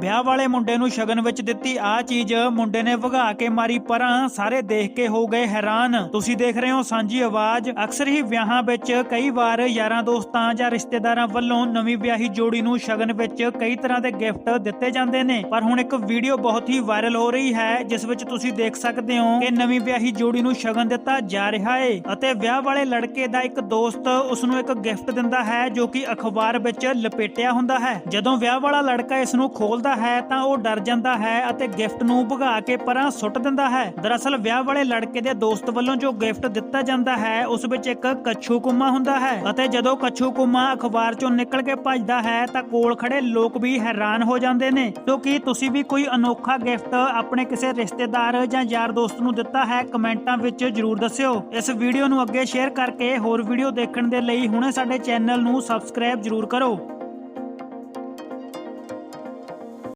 ਵਿਆਹ ਵਾਲੇ ਮੁੰਡੇ ਨੂੰ ਸ਼ਗਨ ਵਿੱਚ ਦਿੱਤੀ ਆ ਚੀਜ਼, ਮੁੰਡੇ ਨੇ ਵਗਾ ਕੇ ਮਾਰੀ ਪਰਾਂ, ਸਾਰੇ ਦੇਖ ਕੇ ਹੋ ਗਏ ਹੈਰਾਨ। ਤੁਸੀਂ ਦੇਖ ਰਹੇ ਹੋ ਸਾਂਝੀ ਆਵਾਜ਼, ਅਕਸਰ ਹੀ ਵਿਆਹਾਂ ਵਿੱਚ ਕਈ ਵਾਰ ਯਾਰਾਂ ਦੋਸਤਾਂ ਜਾਂ ਰਿਸ਼ਤੇਦਾਰਾਂ ਵੱਲੋਂ ਨਵੀਂ ਵਿਆਹੀ ਜੋੜੀ ਨੂੰ ਸ਼ਗਨ ਵਿੱਚ ਕਈ ਤਰ੍ਹਾਂ ਦੇ ਗਿਫਟ ਦਿੱਤੇ ਜਾਂਦੇ ਨੇ। ਪਰ ਹੁਣ ਇੱਕ ਵੀਡੀਓ ਬਹੁਤ ਹੀ ਵਾਇਰਲ ਹੋ ਰਹੀ ਹੈ, ਜਿਸ ਵਿੱਚ ਤੁਸੀਂ ਦੇਖ ਸਕਦੇ ਹੋ ਕਿ ਨਵੀਂ ਵਿਆਹੀ ਜੋੜੀ ਨੂੰ ਸ਼ਗਨ ਦਿੱਤਾ ਜਾ ਰਿਹਾ ਹੈ ਅਤੇ ਵਿਆਹ ਵਾਲੇ ਲੜਕੇ ਦਾ ਇੱਕ ਦੋਸਤ ਉਸ ਨੂੰ ਇੱਕ ਗਿਫਟ ਦਿੰਦਾ ਹੈ ਜੋ ਕਿ ਅਖਬਾਰ ਵਿੱਚ ਲਪੇਟਿਆ ਹੁੰਦਾ ਹੈ। ਜਦੋਂ ਵਿਆਹ ਵਾਲਾ ਲੜਕਾ ਇਸ ਨੂੰ ਖੋਲਦਾ ਹੈ ਤਾਂ ਉਹ ਡਰ ਜਾਂਦਾ ਹੈ ਅਤੇ ਗਿਫਟ ਨੂੰ ਭਗਾ ਕੇ ਪਰਾਂ ਸੁੱਟ ਦਿੰਦਾ ਹੈ। ਦਰਅਸਲ ਵਿਆਹ ਵਾਲੇ ਲੜਕੇ ਦੇ ਦੋਸਤ ਵੱਲੋਂ ਜੋ ਗਿਫਟ ਦਿੱਤਾ ਜਾਂਦਾ ਹੈ, ਉਸ ਵਿੱਚ ਇੱਕ ਕੱਛੂ ਕੁੰਮਾ ਹੁੰਦਾ ਹੈ ਅਤੇ ਜਦੋਂ ਕੱਛੂ ਕੁੰਮਾ ਅਖਬਾਰ ਚੋਂ ਨਿਕਲ ਕੇ ਭੱਜਦਾ ਹੈ ਤਾਂ ਕੋਲ ਖੜੇ ਲੋਕ ਵੀ ਹੈਰਾਨ ਹੋ ਜਾਂਦੇ ਨੇ। ਸੋ ਕੀ ਤੁਸੀਂ ਵੀ ਕੋਈ ਅਨੋਖਾ ਗਿਫਟ ਆਪਣੇ ਕਿਸੇ ਰਿਸ਼ਤੇਦਾਰ ਜਾਂ ਯਾਰ ਦੋਸਤ ਨੂੰ ਦਿੱਤਾ ਹੈ, ਕਮੈਂਟਾਂ ਵਿੱਚ ਜਰੂਰ ਦੱਸਿਓ। ਇਸ ਵੀਡੀਓ ਨੂੰ ਅੱਗੇ ਸ਼ੇਅਰ ਕਰਕੇ ਹੋਰ ਵੀਡੀਓ ਦੇਖਣ ਦੇ ਲਈ ਹੁਣੇ ਸਾਡੇ ਚੈਨਲ ਨੂੰ ਸਬਸਕ੍ਰਾਈਬ ਜਰੂਰ ਕਰੋ।